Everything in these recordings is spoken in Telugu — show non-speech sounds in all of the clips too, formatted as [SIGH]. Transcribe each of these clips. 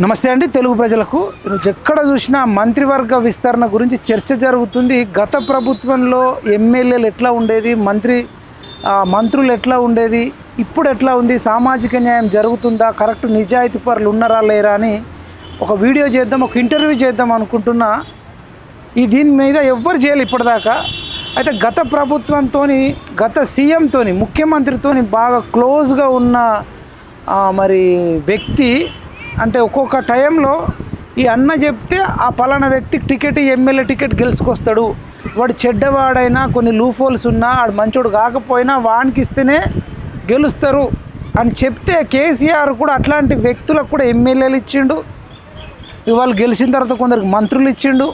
నమస్తే అండి తెలుగు ప్రజలకు. ఈరోజు ఎక్కడ చూసినా మంత్రివర్గ విస్తరణ గురించి చర్చ జరుగుతుంది. గత ప్రభుత్వంలో ఎమ్మెల్యేలు ఎట్లా ఉండేది మంత్రి మంత్రులు ఎట్లా ఉండేది ఇప్పుడు ఎట్లా ఉంది సామాజిక న్యాయం జరుగుతుందా కరెక్ట్ నిజాయితీ పరులు ఉన్నారా లేరా అని ఒక వీడియో చేద్దాం ఒక ఇంటర్వ్యూ చేద్దాం అనుకుంటున్నా. ఈ దీని మీద ఎవ్వరు చేయాలి ఇప్పటిదాకా. అయితే గత ప్రభుత్వంతో గత సీఎంతో ముఖ్యమంత్రితోని బాగా క్లోజ్గా ఉన్న మరి వ్యక్తి అంటే ఒక్కొక్క టైంలో ఈ అన్న చెప్తే ఆ పలానా వ్యక్తికి టికెట్ ఎమ్మెల్యే టికెట్ గెలుచుకొస్తాడు. వాడు చెడ్డవాడైనా కొన్ని లూఫోల్స్ ఉన్నా వాడు మంచోడు కాకపోయినా వానికి ఇస్తేనే గెలుస్తారు అని చెప్తే కేసీఆర్ కూడా అట్లాంటి వ్యక్తులకు కూడా ఎమ్మెల్యేలు ఇచ్చిండు. ఇవాళ వాళ్ళు గెలిచిన తర్వాత కొందరికి మంత్రులు ఇచ్చిండు.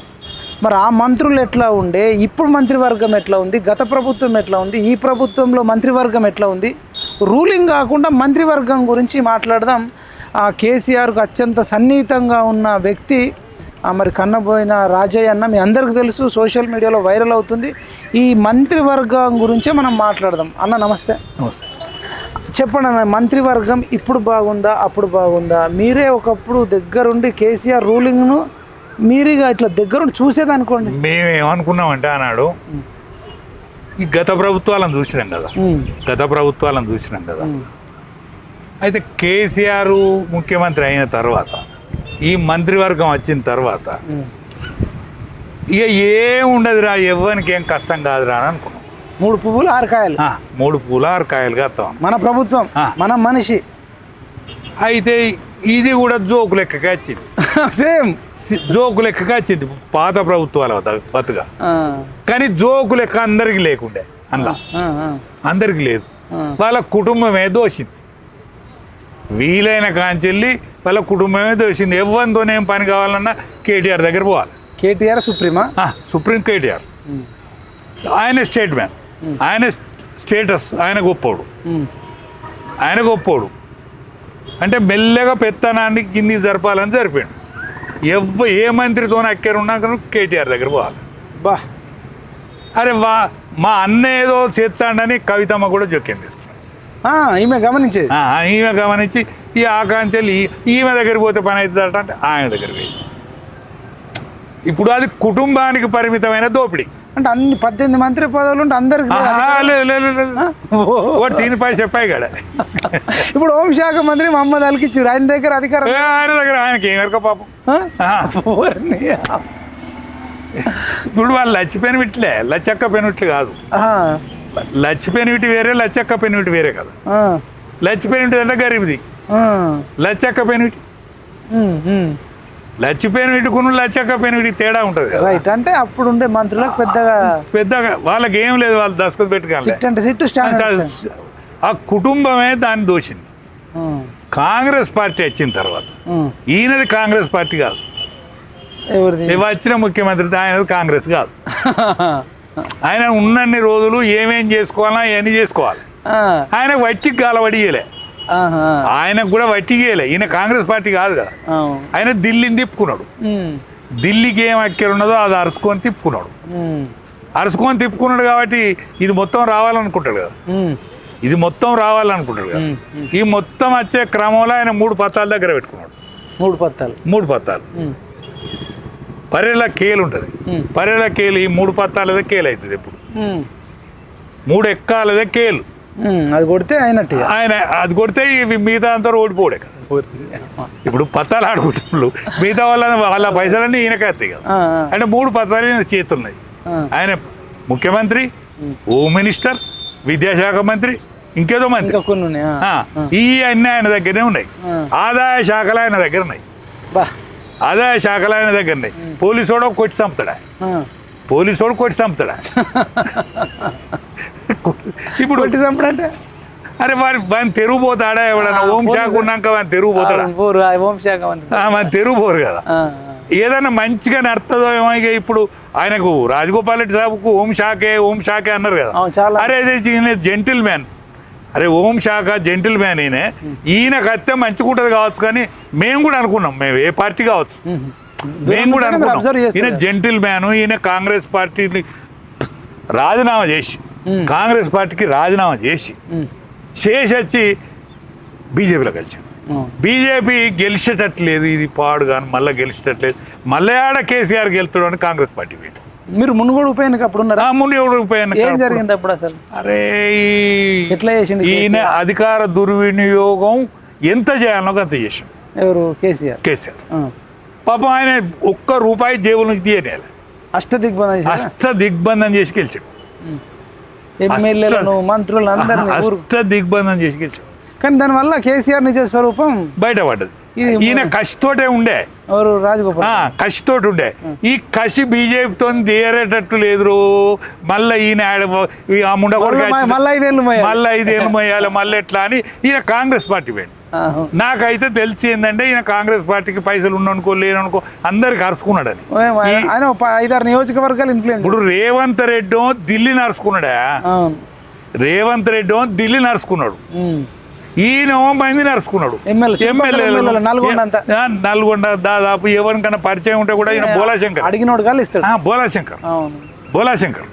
మరి ఆ మంత్రులు ఎట్లా ఉండే? ఇప్పుడు మంత్రివర్గం ఎట్లా ఉంది? గత ప్రభుత్వం ఎట్లా ఉంది? ఈ ప్రభుత్వంలో మంత్రివర్గం ఎట్లా ఉంది? రూలింగ్ కాకుండా మంత్రివర్గం గురించి మాట్లాడదాం. ఆ కేసీఆర్కు అత్యంత సన్నిహితంగా ఉన్న వ్యక్తి మరి కన్నబోయిన రాజయ్య అన్న మీ అందరికీ తెలుసు సోషల్ మీడియాలో వైరల్ అవుతుంది. ఈ మంత్రివర్గం గురించే మనం మాట్లాడదాం. అన్న నమస్తే. నమస్తే. చెప్పండి అన్న మంత్రివర్గం ఇప్పుడు బాగుందా అప్పుడు బాగుందా? మీరే ఒకప్పుడు దగ్గరుండి కేసీఆర్ రూలింగ్ను మీరుగా ఇట్లా దగ్గరుండి చూసేదనుకోండి. మేము ఏమనుకున్నామంటే ఆనాడు ఈ గత ప్రభుత్వాలను చూసినాం కదా. గత ప్రభుత్వాలను చూసినాం కదా. అయితే కేసీఆర్ ముఖ్యమంత్రి అయిన తర్వాత ఈ మంత్రివర్గం వచ్చిన తర్వాత. ఇక ఏం ఉండదురా ఎవ్వరికి ఏం కష్టం కాదురా అని అనుకున్నాం. మూడు పువ్వులు ఆరు కాయలు. ఆ, మూడు పూల ఆరు కాయలుగా వస్తాం మన ప్రభుత్వం. మన మనిషి. అయితే ఇది కూడా జోకు లెక్కగా వచ్చింది. [LAUGHS] సేమ్. జోకు లెక్కగా వచ్చింది పాత ప్రభుత్వాల బతుగా కానీ జోకు లెక్క అందరికి లేకుండే అందులో అందరికి లేదు. వాళ్ళ కుటుంబమే దోషింది. వీలైన కాంచెల్లి వాళ్ళ కుటుంబమే దోషింది ఎవరితోనే ఏం పని కావాలన్నా కేటీఆర్ దగ్గర పోవాలి. కేటీఆర్ సుప్రీమా? సుప్రీం కేటీఆర్. ఆయన స్టేట్ మ్యాన్. ఆయన స్టేటస్ ఆయన గొప్పోడు. ఆయన గొప్పోడు. అంటే మెల్లగా పెత్తనాన్ని కింది జరపాలని జరిపాడు. ఎవ్వ ఏ మంత్రితో అక్కర ఉన్నాక కేటీఆర్ దగ్గర పోవాలి. బా. అరే వా మా అన్న ఏదో చేస్తాడని కవితమ్మ కూడా జోక్యం ఈమె గమనించేది ఆ, ఈమె గమనించి ఈ ఆకాంక్షలు ఈమె దగ్గరికి పోతే పని అవుతుందట అంటే ఆయన దగ్గర పోయి. ఇప్పుడు అది కుటుంబానికి పరిమితమైన దోపిడీ. అంటే అన్ని పద్దెనిమిది మంత్రి పదవులు ఉంటే అందరికి దీని పై చెప్పాయి కదా ఇప్పుడు హోంశాఖ మంత్రి మహమ్మద్ అలీకి ఇచ్చారు ఆయన దగ్గర అధికారం ఆయన దగ్గర ఆయనకి ఏం ఎరక పాపం. ఇప్పుడు వాళ్ళు లచ్చిపోయిన విట్లే. లచ్చక్క పెనుట్లు కాదు. ఆ, లచ్చిపోయిన విటి వేరే లచ్చక్క పెనుటి వేరే కదా. ఆ, లచ్చిపోయిన విటి అంటే గరీబ్ది. లచ్చక్క పెనుటి ఉమ్, ఉమ్. లచ్చిపోయిన విటుకును లచ్చక్క పెనుటి తేడా ఉంటుంది కదా. రైట్ అంటే అప్పుడు ఉండే మంత్రులకు పెద్దగా పెద్దగా వాళ్ళకి ఏం లేదు వాళ్ళు దశకత్ పెట్టుకోవాలి ఆ కుటుంబమే దాన్ని దోషింది. కాంగ్రెస్ పార్టీ వచ్చిన తర్వాత ఈయనది కాంగ్రెస్ పార్టీ కాదు. ఎవరిది? వచ్చిన ముఖ్యమంత్రి ఆయనది కాంగ్రెస్ కాదు. [LAUGHS] ఆయన ఉన్నన్ని రోజులు ఏమేం చేసుకోవాలా ఎన్ని చేసుకోవాలి? ఆయన వట్టి గాలవడియలే ఆహా. ఆయనకు కూడా వట్టిగేయలే ఈయన కాంగ్రెస్ పార్టీ కాదు కదా. ఆయన ఢిల్లీని తిప్పుకున్నాడు. ఢిల్లీకి ఏం అక్కర ఉన్నదో అది అరుచుకొని తిప్పుకున్నాడు. అరుచుకొని తిప్పుకున్నాడు కాబట్టి ఇది మొత్తం రావాలనుకుంటాడు కదా. ఇది మొత్తం రావాలనుకుంటాడు కదా. ఈ మొత్తం వచ్చే క్రమంలో ఆయన మూడు పత్తాల దగ్గర పెట్టుకున్నాడు. మూడు పత్తాలు. మూడు పత్తాలు. పర్రెల కేలు ఉంటుంది. ఉమ్, పర్రెల కేలు ఈ మూడు పత్తాలదే కేలు అవుతుంది ఇప్పుడు మూడు ఎక్కాలదే కేలు. అది కొడితే అయినట్టు. ఆయన అది కొడితే ఇవి మిగతా అంతా ఓడిపోడే కదా. ఇప్పుడు పత్తాలు ఆడుకుంటున్నారు మిగతా వాళ్ళ వాళ్ళ పైసలన్నీ ఈయనకే వస్తాయి కదా. అంటే మూడు పత్రాలు ఈయన చేతున్నాయి. ఆయన ముఖ్యమంత్రి హోమ్ మినిస్టర్ విద్యాశాఖ మంత్రి ఇంకేదో మంత్రి. ఈ అన్నీ ఆయన దగ్గరనే ఉన్నాయి. ఆదాయ శాఖలు ఆయన దగ్గర ఉన్నాయి. బా ఆదాయ శాఖలు ఆయన దగ్గర ఉన్నాయి పోలీసోడు కొట్టి చంపుతాడా? ఆ. పోలీసోడు కొట్టి చంపుతాడా? ఇప్పుడు కొట్టి చంపడంటే? అరే వారి వాని తెరుగు పోతాడా? ఎవడన్నా హోం శాఖ పోలీసు- ఉన్నాక వాని తెరుగు పోతాడా? ఆ, వాని తెరుగు పోరు కదా. ఏదైనా మంచిగా నడుతుందో ఏమో ఇప్పుడు ఆయనకు రాజగోపాల్ రెడ్డి సాబుకు హోం శాఖే హోం శాఖే అన్నారు కదా. అరే జెంటిల్ మ్యాన్ అరే హోం శాఖ జెంటిల్ మ్యాన్ ఈయన. ఈయన కత్తే మంచిగుంటది కావచ్చు కానీ మేము కూడా అనుకున్నాం. మేము ఏ పార్టీ కావచ్చు. మేము. కూడా అనుకున్నాం. ఈయన. జెంటిల్ మ్యాన్ ఈయన కాంగ్రెస్ పార్టీని రాజీనామా చేసి. కాంగ్రెస్ పార్టీకి రాజీనామా చేసి చేసి వచ్చి బీజేపీలో కలిసి బీజేపీ గెలిచేటట్లేదు ఇది పాడు కానీ మళ్ళీ గెలిచేటట్లేదు. మళ్ళీ ఆడ కేసీఆర్ గెలుతాడు అని కాంగ్రెస్ పార్టీ పోయింది. మీరు మునుగోడు ఉప ఎన్నిక అప్పుడు ఉన్నారా? ఎవడు పోయాను ఏం జరిగింది అప్పుడు అసలు? అరే ఎట్లా చేసిండు ఈయన అధికార దుర్వినియోగం ఎంత చేయాలో అంత చేసాం ఎవరు? కేసీఆర్? కేసీఆర్. పాపం ఆయన ఒక్క రూపాయి జేబుల నుంచి తీయనేయాలి అష్ట దిగ్బంధం? అష్ట దిగ్బంధం చేసి గెలిచాడు. ఎమ్మెల్యేలను మంత్రులను అందరినీ అష్ట దిగ్బంధం చేసి గెలిచాడు. కానీ దానివల్ల కేసీఆర్ నిజ స్వరూపం బయటపడ్డది ఈయన కసితోటే ఉండే. రాజగోపాల్. కసితోటి ఉండే. ఈ కసి బీజేపీతో తీరేటట్టు లేదు మళ్ళీ ఈయన మళ్ళా- ఐదేళ్ళు మోయాలి. మళ్ళీ ఐదేళ్ళు మొయ్యాలి మళ్ళీ ఎట్లా అని ఈయన కాంగ్రెస్ పార్టీ పోయింది. నాకైతే తెలిసి ఏంటంటే ఈయన కాంగ్రెస్ పార్టీకి పైసలు ఉన్ననుకో లేననుకో అందరికి అరుచుకున్నాడని ఐదారు నియోజకవర్గాలు ఇన్ఫ్లుయెన్స్ ఇప్పుడు రేవంత్ రెడ్డి ఢిల్లీ నడుచుకున్నాడా అవును. రేవంత్ రెడ్డి ఢిల్లీ నడుచుకున్నాడు ఉమ్. ఈయన మంది నడుచుకున్నాడు. నల్గొండ అంతా. ఆ, నల్గొండ దాదాపు ఎవరికైనా పరిచయం ఉంటే కూడా ఈయన బోలాశంకర్. అడిగినోడు ఇస్తాడు. బోలాశంకర్. బోలాశంకర్.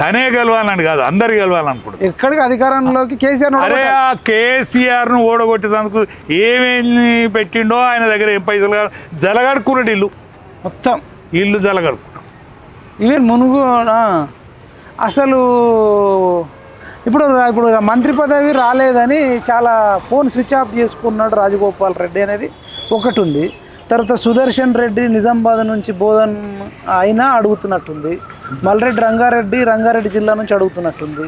తనే గెలవాలని కాదు అందరు గెలవాలనుకుంటు ఎక్కడికి? అధికారంలోకి కేసీఆర్ అరే ఆ కేసీఆర్ను ఓడగొట్టేందుకు ఏమేమి పెట్టిండో ఆయన దగ్గర ఏం పైసలు జలగడుకున్నాడు ఇల్లు. మొత్తం. ఇల్లు జలగడుకున్నాడు ఈవెన్ మునుగు అసలు ఇప్పుడు ఇప్పుడు మంత్రి పదవి రాలేదని చాలా ఫోన్ స్విచ్ ఆఫ్ చేసుకున్నాడు రాజగోపాల్ రెడ్డి అనేది ఒకటి ఉంది తర్వాత సుదర్శన్ రెడ్డి నిజామాబాద్ నుంచి బోధన్ అయినా అడుగుతున్నట్టుంది. మల్రెడ్డి రంగారెడ్డి రంగారెడ్డి జిల్లా నుంచి అడుగుతున్నట్టుంది.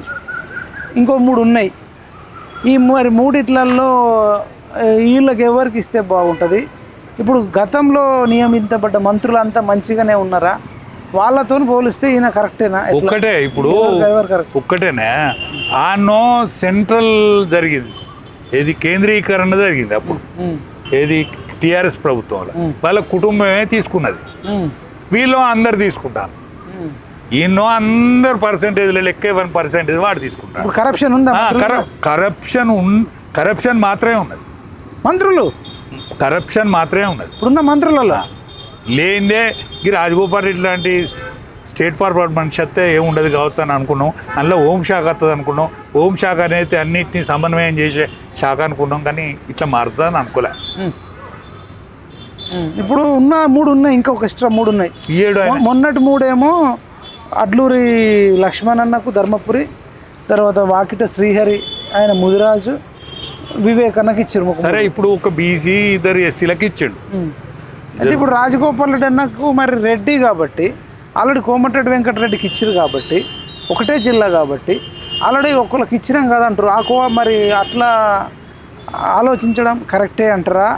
ఇంకో మూడు ఉన్నాయి. ఈ మరి మూడిట్లలో వీళ్ళకి ఎవరికి ఇస్తే బాగుంటుంది? ఇప్పుడు గతంలో నియమించబడ్డ మంత్రులంతా మంచిగానే ఉన్నారా? వాళ్ళతో పోలిస్తే ఈయన కరెక్టేనా? ఒక్కటే ఇప్పుడు ఎవరు- ఒక్కటేనే ఆనో సెంట్రల్ జరిగింది. ఏది కేంద్రీకరణ జరిగింది అప్పుడు. ఏది టిఆర్ఎస్ ప్రభుత్వంలో. వాళ్ళ కుటుంబమే తీసుకున్నది. వీళ్ళు అందరు తీసుకుంటారు. ఈయనో అందరు పర్సెంటేజ్లో లెక్క వన్ పర్సెంటేజ్ వాడు తీసుకుంటారు కరప్షన్ ఉందా? కరప్షన్ కరప్షన్ మాత్రమే ఉన్నది. మంత్రులు? కరప్షన్ మాత్రమే ఉన్నది. ఇప్పుడున్న మంత్రులలో? లేనిదే ఈ రాజగోపాల్ రెడ్డి లాంటి స్టేట్ ఫార్వర్డ్ మనిషి ఏముండదు కావచ్చు అని అనుకున్నాం. అందులో హోం శాఖ వస్తుంది అనుకున్నాం. హోం శాఖ అనేది అన్నిటిని సమన్వయం చేసే శాఖ అనుకున్నాం కానీ ఇట్లా మారుతుందని అనుకోలే. ఇప్పుడు ఉన్న మూడు ఉన్నాయి ఇంకా ఒక ఎక్స్ట్రా మూడు ఉన్నాయి. ఏడు మొన్నటి మూడేమో అడ్లూరి లక్ష్మణన్నకు ధర్మపురి తర్వాత వాకిట శ్రీహరి ఆయన ముదిరాజు వివేకన్నకి ఇచ్చారు. సరే ఇప్పుడు ఒక బీసీ ఇద్దరు ఎస్సీలకి ఇచ్చిండు. అయితే ఇప్పుడు రాజగోపాల్ రెడ్డి అన్నకు మరి రెడ్డి కాబట్టి ఆల్రెడీ కోమటిరెడ్డి వెంకటరెడ్డికి ఇచ్చారు కాబట్టి ఒకటే జిల్లా కాబట్టి ఆల్రెడీ ఒకళ్ళకి ఇచ్చినాం కదా అంటారు ఆ కో మరి అట్లా ఆలోచించడం కరెక్టే అంటారా?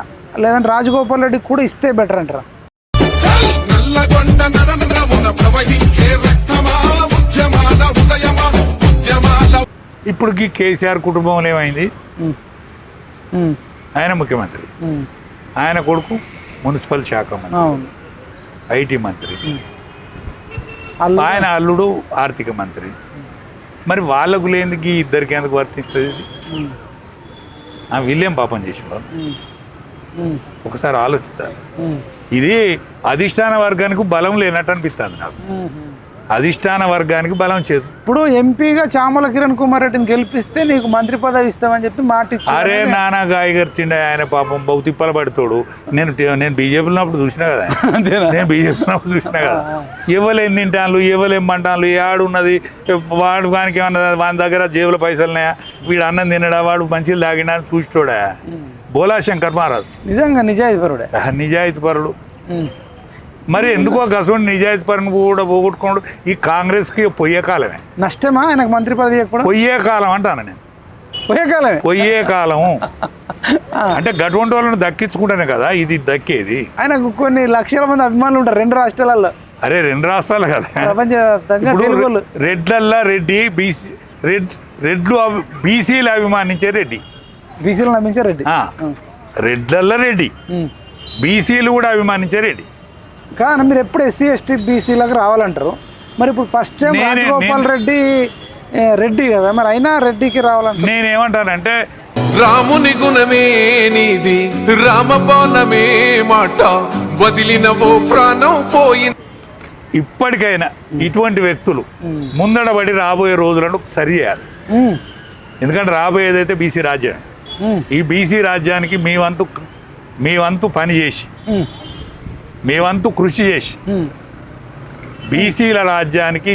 లేదంటే రాజగోపాల్ రెడ్డికి కూడా ఇస్తే బెటర్ అంటారా? ఈ కేసీఆర్ కుటుంబంలో ఏమైంది. ఆయన ముఖ్యమంత్రి. ఆయన కొడుకు మున్సిపల్ శాఖ మంత్రి. అవును. ఐటీ మంత్రి. ఆయన అల్లుడు ఆర్థిక మంత్రి మరి వాళ్ళకు లేనిది ఈ ఇద్దరికి ఎందుకు వర్తిస్తుంది ఇది? వీళ్ళేం పాపం చేసిన. ఒకసారి ఆలోచించాలి. ఇది అధిష్టాన వర్గానికి బలం లేనట్టు అనిపిస్తుంది నాకు. అధిష్టాన వర్గానికి బలం చేదు. ఇప్పుడు ఎంపీగా చామల కిరణ్ కుమార్ రెడ్డిని గెలిపిస్తే నీకు మంత్రి పదవి ఇస్తామని చెప్పి మాట. అరే నానా గాయగర్చిండే ఆయన పాపం బౌతిప్పల పడుతాడు. నేను నేను బీజేపీలో ఉన్నప్పుడు చూసినా కదా? నేను బీజేపీలో ఉన్నప్పుడు చూసినా కదా. ఎవలేం తింటాను ఎవలేం పంటాను ఆడున్నది వాడు వానికి ఏమన్నా వాని దగ్గర జేబుల పైసలున్నాయా వీడు అన్నం తినడా? వాడు మంచిలు తాగినా అని చూసిటోడా? బోలా శంకర్ మహారాజ్. నిజంగా నిజాయితీపరుడే నిజాయితీ పరుడు. మరి ఎందుకో గసోని నిజాయితీ పరుని కూడా పోగొట్టుకోడు ఈ కాంగ్రెస్కి పొయ్యే కాలమే. నష్టమా? ఆయనకు మంత్రి పదవి పొయ్యే కాలం అంటాను నేను. పోయే కాలమే? పొయ్యే కాలం అంటే గటువంటి వాళ్ళని దక్కించుకుంటేనే కదా ఇది దక్కేది. ఆయనకు కొన్ని లక్షల మంది అభిమానులు ఉంటారు రెండు రాష్ట్రాలలో. అరే రెండు రాష్ట్రాలు కదా. ఇప్పుడు రెడ్లల్లా రెడ్డి బీసీ రెడ్ రెడ్లు బీసీలు అభిమానించే రెడ్డి. బీసీలు నమ్మించారు రెడ్డి. రెడ్లల్లా రెడ్డి. బీసీలు కూడా అభిమానించే రెడ్డి. కానీ మీరు ఎప్పుడు ఎస్సీ ఎస్టీ బీసీలకు రావాలంటారు. మరి ఇప్పుడు ఫస్ట్ టైం రాజగోపాల్ రెడ్డి రెడ్డి కదా మరి అయినా రెడ్డికి రావాలంటారు. నేనేమంటానంటే రాముని గుణమే నీది రామబాణమే మాట. వదిలినవో ప్రాణం పోయిన ఇప్పటికైనా ఇటువంటి వ్యక్తులు ముందడబడి రాబోయే రోజులను సరి చేయాలి. ఎందుకంటే రాబోయేదైతే బీసీ రాజ్యం ఈ బీసీ రాజ్యానికి మీ వంతు మీ వంతు పని చేసి ఉమ్, మీ వంతు కృషి చేసి. బీసీల రాజ్యానికి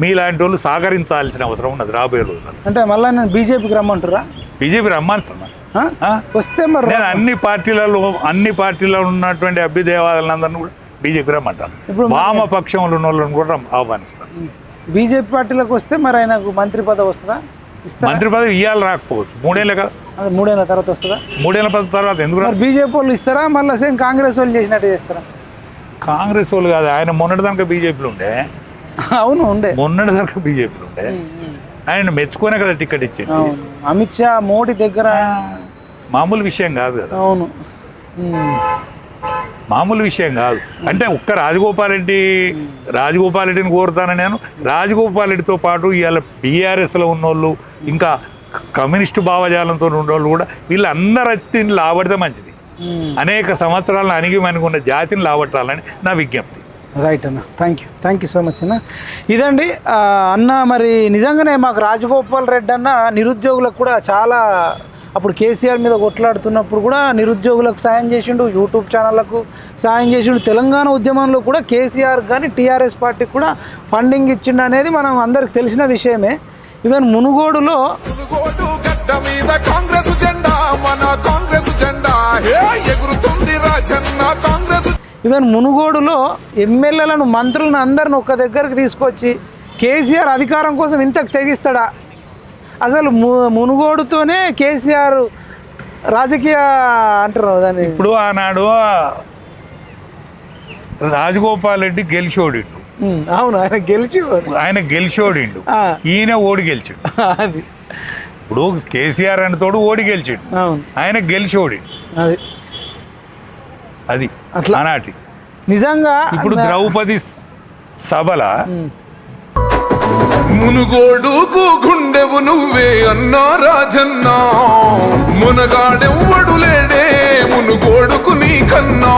మీలాంటి వాళ్ళు సహకరించాల్సిన అవసరం ఉన్నది రాబోయే రోజుల్లో. అంటే మళ్ళీ నేను బీజేపీకి రమ్మంటారా బీజేపీ రమ్మంటున్నా? వస్తే మరి నేను అన్ని పార్టీలలో అన్ని పార్టీలలో ఉన్నటువంటి అభ్యుదేవాలందరినీ కూడా బీజేపీ రమ్మంటాను. ఇప్పుడు వామపక్షంలో ఉన్న వాళ్ళని కూడా ఆహ్వానిస్తాను. బీజేపీ పార్టీలోకి వస్తే మరి ఆయనకు మంత్రి పదవి వస్తుందా? మంత్రి పదవి ఇవ్వాలి రాకపోవచ్చు. మూడేళ్ళ కదా. మూడేళ్ళ తర్వాత వస్తుందా? మూడేళ్ళ తర్వాత ఎందుకు బీజేపీ వాళ్ళు ఇస్తారా? మళ్ళీ సేమ్ కాంగ్రెస్ వాళ్ళు చేసినట్టు చేస్తారా? కాంగ్రెస్ వాళ్ళు కాదు ఆయన మొన్నటి దాకా బీజేపీలో ఉండే. అవును ఉండే. మొన్నటి దాకా బీజేపీలో ఉండే. ఆయన మెచ్చుకునే కదా టికెట్ ఇచ్చింది. అమిత్ షా మోడీ దగ్గర మామూలు విషయం కాదు కదా. అవును. మామూలు విషయం కాదు. అంటే ఒక్క రాజగోపాల్ రెడ్డి రాజగోపాల్ రెడ్డిని కోరుతాను నేను. రాజగోపాల్ రెడ్డితో పాటు ఇవాళ బీఆర్ఎస్లో ఉన్నోళ్ళు ఇంకా కమ్యూనిస్టు భావజాలంతో ఉన్నోళ్ళు కూడా వీళ్ళందరూ వచ్చి దీన్ని లాబడితే మంచిది. అనేక సంవత్సరాలను అణిగి మనుకున్న జాతిని లాబట్టాలని నా విజ్ఞప్తి. రైట్ అన్న. Thank you thank you so much అన్న. ఇదండి అన్న మరి నిజంగానే మాకు రాజగోపాల్ రెడ్డి అన్న నిరుద్యోగులకు కూడా చాలా అప్పుడు కేసీఆర్ మీద కొట్లాడుతున్నప్పుడు కూడా నిరుద్యోగులకు సాయం చేసిండు యూట్యూబ్ ఛానళ్ళకు సాయం చేసిండు తెలంగాణ ఉద్యమంలో కూడా కేసీఆర్ కానీ టీఆర్ఎస్ పార్టీకి కూడా ఫండింగ్ ఇచ్చిండు అనేది మనం అందరికి తెలిసిన విషయమే. ఈవెన్ మునుగోడులో కాంగ్రెస్ జెండా మన కాంగ్రెస్ జెండా. హే ఎగురుతుంది రాజన్న కాంగ్రెస్. ఈవెన్ మునుగోడులో ఎమ్మెల్యేలను మంత్రులను అందరిని ఒక్క దగ్గరికి తీసుకొచ్చి కేసీఆర్ అధికారం కోసం ఇంతకు తెగిస్తాడా? అసలు ము మునుగోడుతోనే కేసీఆర్ రాజకీయ అంటారు దాన్ని. ఇప్పుడు ఆనాడు రాజగోపాల్ రెడ్డి గెలిచోడిండు. ఉమ్, అవును ఆయన గెలిచి ఆయన గెలిచోడిండు. ఈయన ఓడి గెలిచిండు. [LAUGHS] అది. ఇప్పుడు కేసీఆర్ అనే తోడు ఓడి గెలిచిండు. అవును. ఆయన గెలిచోడి అది. అది అట్లా. ఆనాటి. నిజంగా ఇప్పుడు ద్రౌపది సభల మునుగోడుకు గుండెవు నువ్వే అన్నా రాజన్నా. మునగాడెవ్వడు లేడే మునుగోడుకు నీకన్నా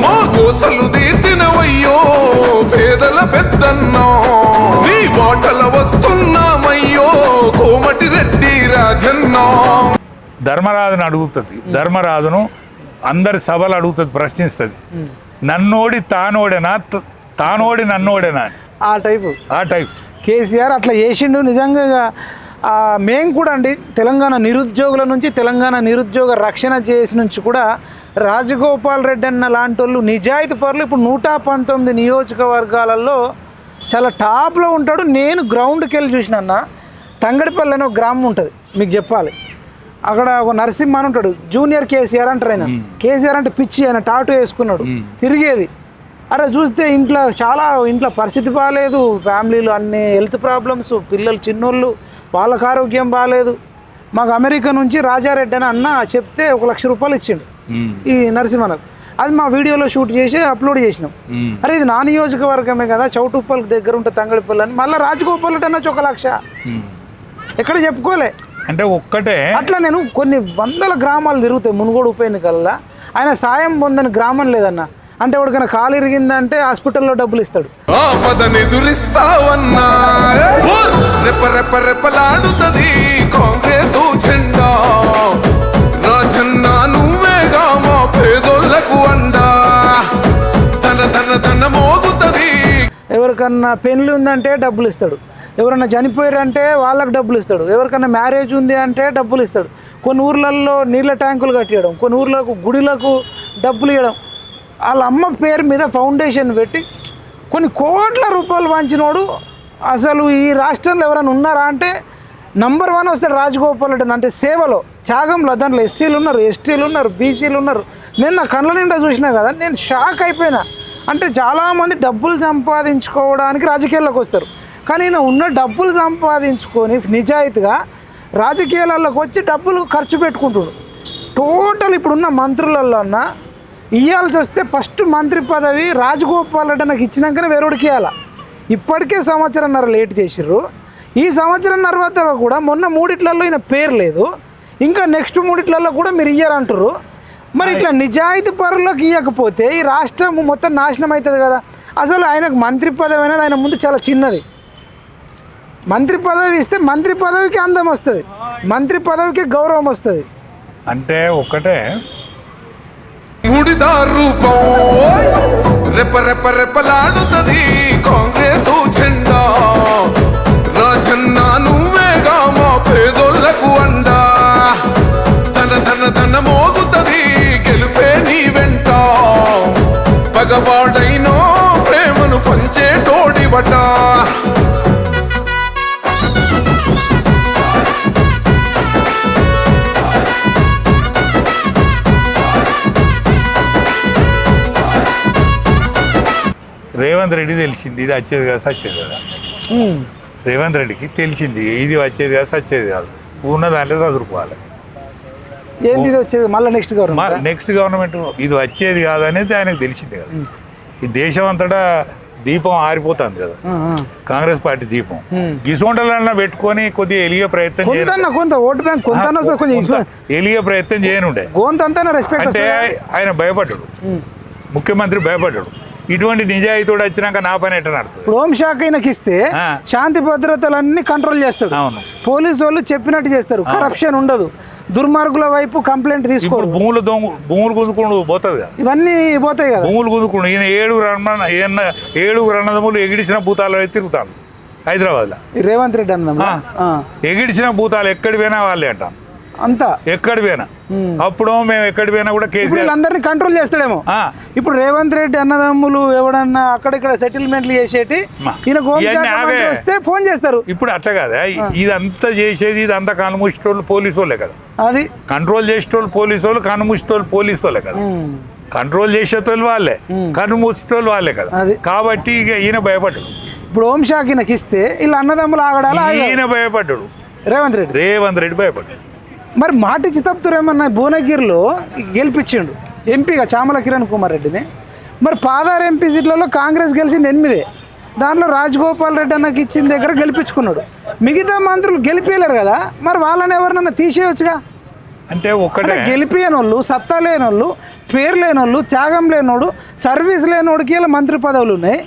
మా కోసలు తీర్చినవయ్యో పేదల పెద్దన్నా. నీ బాటల వస్తున్నామయ్యో కోమటి రెడ్డి రాజన్నా. ధర్మరాజును అడుగుతుంది. ధర్మరాజును అందరి సభలు అడుగుతుంది ప్రశ్నిస్తుంది. నన్నోడి తానోడేనా? త- తానోడి నన్నోడేనా ఆ టైపు. ఆ టైప్. కేసీఆర్ అట్లా చేసిండు. నిజంగా ఆ, మేం కూడా అండి తెలంగాణ నిరుద్యోగుల నుంచి తెలంగాణ నిరుద్యోగ రక్షణ చేసి నుంచి కూడా రాజగోపాల్ రెడ్డి అన్న లాంటి వాళ్ళు నిజాయితీ పరులు. ఇప్పుడు నూట పంతొమ్మిది నియోజకవర్గాలలో చాలా టాప్లో ఉంటాడు. నేను గ్రౌండ్కి వెళ్ళి చూసిన అన్న తంగడిపల్లి అనే ఒక గ్రామం ఉంటుంది. మీకు చెప్పాలి. అక్కడ ఒక నరసింహ అని ఉంటాడు. జూనియర్ కేసీఆర్ అంటారు ఆయన. కేసీఆర్ అంటే పిచ్చి ఆయన టాటూ వేసుకున్నాడు. తిరిగేది. అరే చూస్తే ఇంట్లో చాలా ఇంట్లో పరిస్థితి బాగాలేదు ఫ్యామిలీలో అన్ని హెల్త్ ప్రాబ్లమ్స్ పిల్లలు చిన్నోళ్ళు వాళ్ళకి ఆరోగ్యం బాగాలేదు మాకు అమెరికా నుంచి రాజారెడ్డి అని అన్న చెప్తే ఒక లక్ష రూపాయలు ఇచ్చిండు ఈ నరసింహనకు అది మా వీడియోలో షూట్ చేసి అప్లోడ్ చేసినాం. అరే ఇది నా నియోజకవర్గమే కదా చౌటుప్పల్కి దగ్గర ఉంటే తంగడిపల్లి అని. మళ్ళీ రాజగోపాల్ రెడ్డి అనొచ్చు ఒక లక్ష. ఎక్కడ చెప్పుకోలే. అంటే ఒక్కటే. అట్లా నేను కొన్ని వందల గ్రామాలు తిరుగుతాయి మునుగోడు ఉప ఎన్నికల్లో ఆయన సాయం పొందని గ్రామం లేదన్న. అంటే ఎవరికైనా కాలు ఇరిగిందంటే హాస్పిటల్లో డబ్బులు ఇస్తాడు. ఆపదనెదురిస్తావన్నా ఓ! రెప్ప రెప్ప రెప్పలాడుతది కాంగ్రెస్ జెండా. రాజన్న నువ్వేగా మా పేదోళ్ళకు అండా. తన తన తన మోగుతది. ఎవరికన్నా పెళ్ళి ఉందంటే డబ్బులు ఇస్తాడు. ఎవరన్నా చనిపోయారంటే వాళ్ళకి డబ్బులు ఇస్తాడు. ఎవరికన్నా మ్యారేజ్ ఉంది అంటే డబ్బులు ఇస్తాడు. కొన్ని ఊర్లలో నీళ్ళ ట్యాంకులు కట్టియడం కొన్ని ఊర్లకు గుడిలకు డబ్బులు ఇవ్వడం. వాళ్ళ అమ్మ పేరు మీద ఫౌండేషన్ పెట్టి కొన్ని కోట్ల రూపాయలు పంచినోడు అసలు ఈ రాష్ట్రంలో ఎవరైనా ఉన్నారా అంటే నంబర్ వన్ వస్తాడు రాజగోపాల్ రెడ్డి అంటే సేవలో త్యాగంలో దాంట్లో ఎస్సీలు ఉన్నారు ఎస్టీలు ఉన్నారు బీసీలు ఉన్నారు. నేను నా కళ్ళ నిండా చూసినా కదా నేను షాక్ అయిపోయినా. అంటే చాలామంది డబ్బులు సంపాదించుకోవడానికి రాజకీయాల్లోకి వస్తారు. కానీ ఈయన ఉన్న డబ్బులు సంపాదించుకొని నిజాయితీగా రాజకీయాలలోకి వచ్చి డబ్బులు ఖర్చు పెట్టుకుంటుడు టోటల్ ఇప్పుడున్న మంత్రులలో అన్న ఇవ్వాల్సి వస్తే ఫస్ట్ మంత్రి పదవి రాజగోపాల్ రెడ్డి నాకు ఇచ్చినాకనే వేరేడికి ఇవ్వాలా ఇప్పటికే సంవత్సరంన్నర లేట్ చేసిర్రు. ఈ సంవత్సరం తర్వాత కూడా మొన్న మూడిట్లలో ఈయన పేరు లేదు. ఇంకా నెక్స్ట్ మూడిట్లలో కూడా మీరు ఇయ్యారంటారు మరి ఇట్లా నిజాయితీ పరులకు ఇవ్వకపోతే ఈ రాష్ట్రం మొత్తం నాశనం అవుతుంది కదా. అసలు ఆయనకు మంత్రి పదవి అనేది ఆయన ముందు చాలా చిన్నది. మంత్రి పదవి ఇస్తే మంత్రి పదవికి అందం వస్తుంది. మంత్రి పదవికి గౌరవం వస్తుంది. అంటే ఒక్కటే ముడిదా రూపం రెప్ప రెప్ప రెప్పలాడుతది కాంగ్రెస్ జెండా. రాజన్న నువ్వేగా మా పేదోళ్ళకు అండా. తన తన తన మోగుతుంది గెలుపే నీ వెంట. పగవాడైనో ప్రేమను పంచే తోడివటా రేవంత్ రెడ్డి తెలిసింది ఇది వచ్చేది కదా సచ్చేది కదా. రేవంత్ రెడ్డికి తెలిసింది ఇది వచ్చేది కదా సచ్చేది కాదు. ఉన్న దాంట్లో చదువుకోవాలి. ఏంది ఇది వచ్చేది? మళ్ళీ నెక్స్ట్ గవర్నమెంట్ నెక్స్ట్ గవర్నమెంట్ ఇది వచ్చేది కాదు అనేది ఆయనకు తెలిసింది కదా. ఈ దేశం అంతటా దీపం ఆరిపోతుంది కదా. కాంగ్రెస్ పార్టీ దీపం. గిసోంటలన్నా పెట్టుకొని కొద్దిగా ఎలిగే ప్రయత్నం కొంత చేయను కొంత ఓటు బ్యాంక్ కొంత ఎలిగే ప్రయత్నం చేయనుండే. అంతా రెస్పెక్ట్ అంటే ఆయన భయపడ్డాడు. ముఖ్యమంత్రి భయపడ్డాడు. ఇటువంటి నిజాయితీడు వచ్చినాక నా పని ఎట్ట నడుతుంది? ఇప్పుడు హోం శాఖ ఈయనకి ఇస్తే. శాంతి భద్రతలన్నీ కంట్రోల్ చేస్తాడు. అవును. పోలీసు వాళ్ళు చెప్పినట్టు చేస్తారు. కరప్షన్ ఉండదు. దుర్మార్గుల వైపు కంప్లైంట్ తీసుకోరు. భూములు దొంగ భూములు గుంజుకుంటూ పోతుంది ఇవన్నీ పోతాయి కదా. భూములు గుంజుకుంటూ ఈయన ఏడుగురు అన్న ఏడుగురు అన్నదమ్ములు ఎగిడిచిన భూతాలు అయితే తిరుగుతాను హైదరాబాద్లో. రేవంత్ రెడ్డి. ఆ. ఎగిడిచిన భూతాలు ఎక్కడి పోయినా వాళ్ళే అంటాం అంతా. ఎక్కడి పోయినా. అప్పుడు మేము ఎక్కడి పోయినా కూడా కేసీఆర్ వీళ్ళందరినీ కంట్రోల్ చేస్తాడేమో. ఇప్పుడు రేవంత్ రెడ్డి అన్నదమ్ములు ఎవడన్నా అక్కడిక్కడ సెటిల్మెంట్లు చేసేటి. వస్తే ఫోన్ చేస్తారు. ఇప్పుడు అట్లా కదా? ఇదంతా చేసేది ఇదంతా కనుమూసేటోళ్ళు పోలీసు వాళ్ళే కదా. అది. కంట్రోల్ చేసేటోళ్ళు పోలీసు వాళ్ళు కనుమూసేటోళ్ళు పోలీసు వాళ్ళే కదా. కంట్రోల్ చేసేటోళ్ళు వాళ్ళే. కనుమూసేటోళ్ళు వాళ్ళే కదా. అది. కాబట్టి ఇక ఈయన భయపడ్డాడు. ఇప్పుడు హోం శాఖ ఈయనకి ఇస్తే వీళ్ళ అన్నదమ్ములు ఆగడాలి. ఈయన భయపడ్డాడు. రేవంత్ రెడ్డి. రేవంత్ రెడ్డి భయపడ్డాడు. మరి మాటిచ్చి తప్పుతురేమన్నా భువనగిరిలో గెలిపించిండు ఎంపీగా చామల కిరణ్ కుమార్ రెడ్డిని. మరి పాదారు ఎంపీ సీట్లలో కాంగ్రెస్ గెలిచింది ఎనిమిదే. దాంట్లో రాజగోపాల్ రెడ్డి అన్నకి ఇచ్చిన దగ్గర గెలిపించుకున్నాడు. మిగతా మంత్రులు గెలిపించలేరు కదా మరి వాళ్ళని ఎవరినన్నా తీసేయొచ్చుగా? అంటే ఒక్కటే అంటే గెలిపియని వాళ్ళు సత్తా లేని వాళ్ళు పేరు లేని వాళ్ళు త్యాగం లేనోడు సర్వీస్ లేనోడికి ఇలా మంత్రి పదవులు ఉన్నాయి.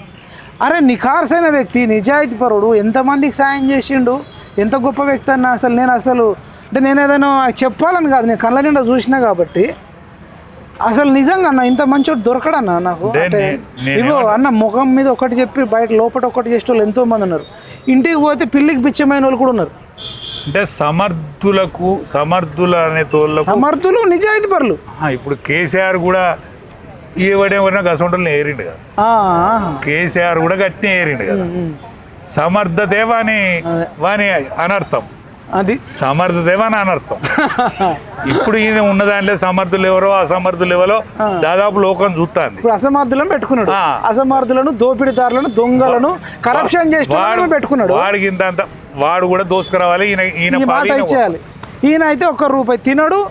అరే నిఖార్సైన వ్యక్తి నిజాయితీ పరుడు ఎంతమందికి సాయం చేసిండు? ఎంత గొప్ప వ్యక్తి అన్న అసలు నేను అసలు అంటే నేను ఏదైనా చెప్పాలని కాదు నేను కళ్ళ నిండా చూసినా కాబట్టి. అసలు నిజంగా అన్న ఇంత మంచోడు దొరకడన్నా నాకు? అంటే ఇగో అన్న ముఖం మీద ఒకటి చెప్పి బయట లోపల ఒకటి చేసే వాళ్ళు ఎంతో మంది ఉన్నారు. ఇంటికి పోతే పిల్లికి బిచ్చమైన వాళ్ళు కూడా ఉన్నారు. అంటే సమర్థులకు సమర్థుల అనే తోళ్ళకు సమర్థులు నిజాయితీ పరులు. ఆ, ఇప్పుడు కేసీఆర్ కూడా ఎవడెవరైనా గసంటోళ్ళని ఏరిండు కదా. ఆ, ఆ. కేసీఆర్ కూడా గట్టినే ఏరిండు కదా. సమర్థతే వాని వాని అనర్థం. అది. సమర్థతే వాని అనర్థం. [LAUGHS] ఇప్పుడు ఈయన ఉన్న దాంట్లో సమర్థులు ఎవరో అసమర్థులు ఎవరో దాదాపు లోకం చూస్తుంది. ఇప్పుడు అసమర్థులను పెట్టుకున్నాడు. అసమర్థులను దోపిడీదారులను దొంగలను కరప్షన్ వాళ్ళను పెట్టుకున్నాడు. వాడికి ఇంత వాడు కూడా దోసుకురావాలి ఈయన ఈయన ఇచ్చేయాలి. ఈయన అయితే ఒక్క రూపాయి తినడు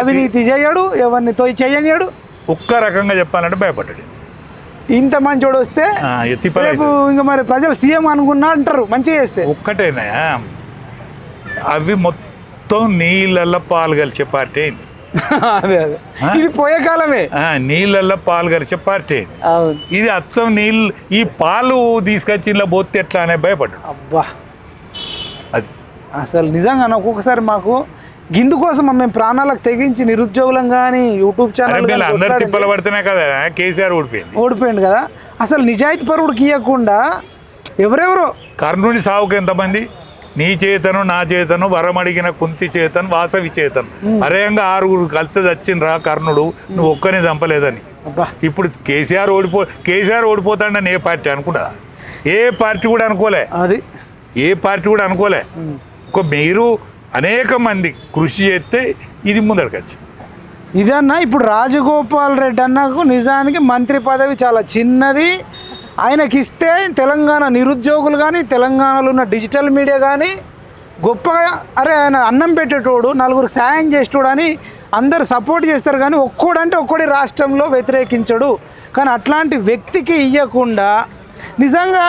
అవినీతి చేయడు ఎవరిని తోయి చేయనియడు. ఒక్క రకంగా చెప్పాలంటే భయపడ్డాడు. ఇంత మంచోడు వస్తే రేపు ఇంకా మరి ప్రజలు సీఎం అనుకున్నా అంటారు మంచిగా చేస్తే. ఒక్కటేనా? అవి మొత్తం నీళ్ళల్లో పాలు కలిసే పార్టీ అయింది. అదే అదే. ఇది పోయే కాలమే. ఆ, నీళ్ళల్లో పాలు కలిసే పార్టీ అయింది. ఇది అచ్చం నీళ్ళు ఈ పాలు తీసుకొచ్చి ఇలా పోతే ఎట్లా అనే భయపడ్డాడు. అబ్బా. అది. అసలు నిజంగా ఒక్కొక్కసారి మాకు గిందు కోసం మేము ప్రాణాలకు తెగించి నిరుద్యోగులం కానీ యూట్యూబ్ ఛానల్ అందరు తిప్పలు పడితేనే కదా కేసీఆర్ ఓడిపోయింది. ఓడిపోయింది కదా. అసలు నిజాయితీ పరువుడికి ఇవ్వకుండా ఎవరెవరో కర్ణుడి సావుకు ఎంతమంది? నీ చేతను నా చేతను వరం అడిగిన కుంతి చేతను వాసవి చేతను. అరేయంగా ఆరుగురు కలిస్తే చచ్చిండ్రా కర్ణుడు నువ్వు ఒక్కనే చంపలేదని. ఇప్పుడు కేసీఆర్ ఓడిపో కేసీఆర్ ఓడిపోతాడని ఏ పార్టీ అనుకున్నా ఏ పార్టీ కూడా అనుకోలే. అది. ఏ పార్టీ కూడా అనుకోలే. ఒక మీరు అనేక మంది కృషి చేస్తే ఇది ముందరకొచ్చి. ఇదన్నా ఇప్పుడు రాజగోపాల్ రెడ్డి అన్నకు నిజానికి మంత్రి పదవి చాలా చిన్నది. ఆయనకి ఇస్తే తెలంగాణ నిరుద్యోగులు కానీ తెలంగాణలో ఉన్న డిజిటల్ మీడియా కానీ గొప్పగా అరే ఆయన అన్నం పెట్టేటోడు నలుగురికి సాయం చేసేటోడు అని అందరు సపోర్ట్ చేస్తారు కానీ ఒక్కోడంటే ఒక్కడి రాష్ట్రంలో వ్యతిరేకించడు. కానీ అట్లాంటి వ్యక్తికి ఇవ్వకుండా నిజంగా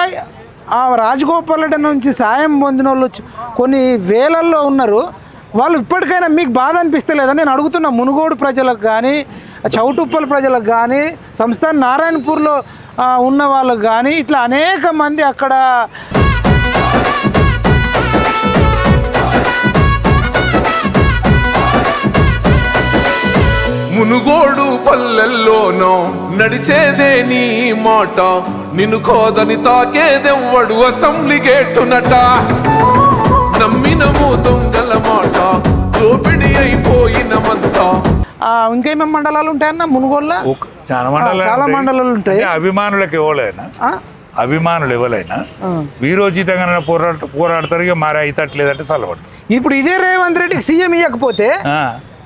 ఆ రాజగోపాల్ రెడ్డి నుంచి సాయం పొందిన వాళ్ళు కొన్ని వేలల్లో ఉన్నారు. వాళ్ళు ఇప్పటికైనా మీకు బాధ అనిపిస్తలేదా? నేను అడుగుతున్న మునుగోడు ప్రజలకు కానీ చౌటుప్పల ప్రజలకు కానీ సంస్థాన్ నారాయణపూర్లో ఉన్న వాళ్ళు కానీ ఇట్లా అనేక మంది అక్కడ మునుగోడు పల్లెల్లోనో నడిచేదే నీ మాట. నిన్ను కోదని తాకేదెవ్వడు అసెంబ్లీ గేటునట నమ్మినము దొంగల మాట. దోపిడి అయిపోయినమంతా ఇంకేమేమి మండలాలు ఉంటాయన్న? మునుగోళ్ళ? చాలా మండలాలు చాలా ఉంటాయి. మండలాలు ఉంటాయి. అభిమానులకు ఎవరైనా? అభిమానులు ఎవరైనా ఆ. వీరోచితంగా పోరాట పోరాడతారు. ఇక మరి అయితట్లేదంటే చల్లబడతారు ఇప్పుడు ఇదే రేవంత్ రెడ్డికి సీఎం ఇవ్వకపోతే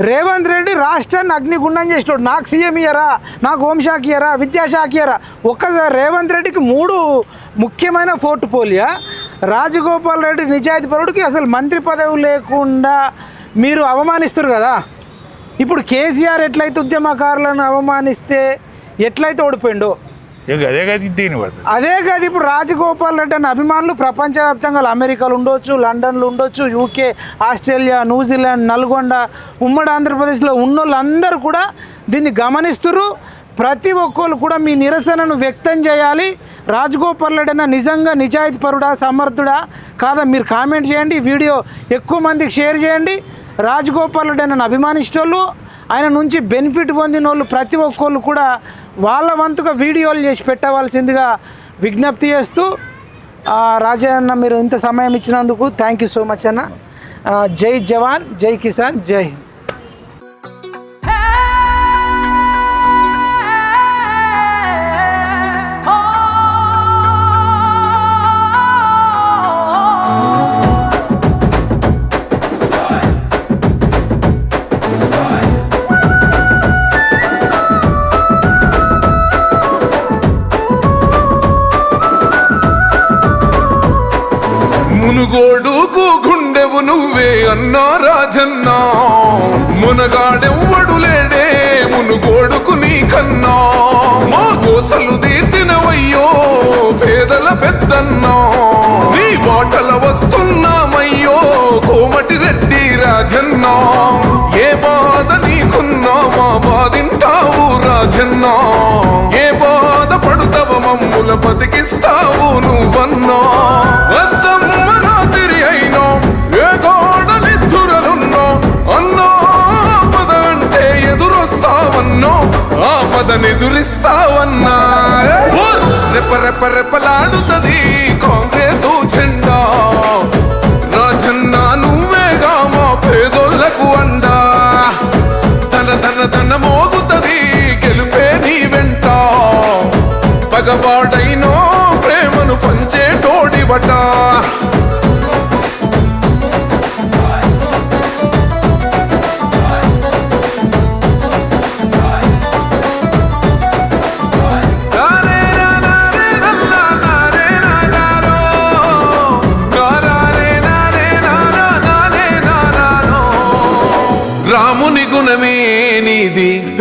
రేవంత్ రెడ్డి రాష్ట్రాన్ని అగ్నిగుండం చేసినాడు. నాకు సీఎం ఇయ్యరా? నాకు హోంశాఖ ఇయ్యరా? విద్యాశాఖ ఇయ్యరా? ఒక్కసారి రేవంత్ రెడ్డికి మూడు ముఖ్యమైన పోర్ట్ఫోలియో రాజగోపాల్ రెడ్డి నిజాయితీ పరుడికి అసలు మంత్రి పదవి లేకుండా మీరు అవమానిస్తారు కదా? ఇప్పుడు కేసీఆర్ ఎట్లయితే ఉద్యమకారులను అవమానిస్తే ఎట్లయితే ఓడిపోయిండో? అదే కదా దీని అదే కాదు ఇప్పుడు రాజగోపాల్ రెడ్డి అన్న అభిమానులు ప్రపంచవ్యాప్తంగా అమెరికాలో ఉండొచ్చు లండన్లో ఉండొచ్చు యూకే ఆస్ట్రేలియా న్యూజిలాండ్ నల్గొండ ఉమ్మడి ఆంధ్రప్రదేశ్లో ఉన్నోళ్ళందరూ కూడా దీన్ని గమనిస్తున్నారు ప్రతి ఒక్కరు కూడా మీ నిరసనను వ్యక్తం చేయాలి. రాజగోపాల్ రెడ్డి అన్న నిజంగా నిజాయితీ పరుడా సమర్థుడా కాదా? మీరు కామెంట్ చేయండి వీడియో ఎక్కువ మందికి షేర్ చేయండి. రాజగోపాల్ రెడ్డి అన్న అభిమానిస్తోళ్ళు ఆయన నుంచి బెనిఫిట్ పొందిన వాళ్ళు ప్రతి ఒక్కళ్ళు కూడా వాళ్ళ వంతుగా వీడియోలు చేసి పెట్టవలసిందిగా విజ్ఞప్తి చేస్తూ ఆ, అన్న మీరు ఇంత సమయం ఇచ్చినందుకు థ్యాంక్ యూ సో మచ్ అన్న. జై జవాన్ జై కిసాన్ జై హింద్. మునుగోడుకు గుండెవు నువ్వే అన్నా రాజన్నా. మునగాడెవ్వడు లేడే మునుగోడుకు నీకన్నా మా కోసలు తీర్చినవయ్యో పేదల పెద్దన్నా. నీ బాటల వస్తున్నామయ్యో కోమటి రెడ్డి రాజన్నా. ఏ బాధ నీకున్నా మా బాధింటావు రాజన్నా. ఏ బాధ పడుతావ మమ్ముల బతికిస్తావు నువ్వన్నా. ఊర్! రెప రెప రెపలాడుతది కాంగ్రెస్ జెండా. రాజన్న నువ్వేగా మా పేదోళ్ళకు అండా. తన తన తన మోగుతది గెలుపే నీ వెంట. పగవాడైనో ప్రేమను పంచేటోడివట.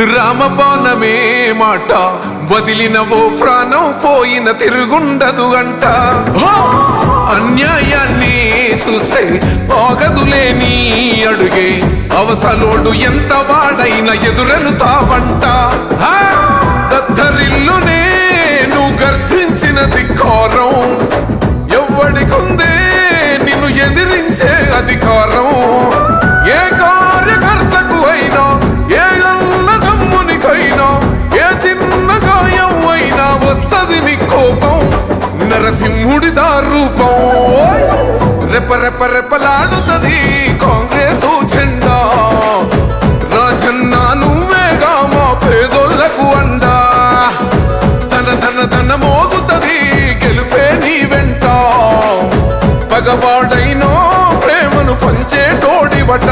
రామబాణమే మాట. వదిలినవో ప్రాణం పోయిన తిరుగుండదు అంట. అన్యాయాన్ని చూస్తే ఆగదులే నీ అడుగే. అవతలోడు ఎంత వాడైన ఎదురను తావంట. దద్దరిల్లునే నువ్వు గర్జించిన కారం ఎవ్వడికుందే నిన్ను ఎదిరించే అధికారం. నరసింహుడి రూపం రెప రెప రెపలాడుతుంది కాంగ్రెస్ జెండా. రాజన్న నువ్వేగా మా పేదోళ్ళకు అండా. ధన ధన ధన మోగుతుంది గెలుపే నీ వెంట. పగవాడైనో ప్రేమను పంచే పంచేటోడివట.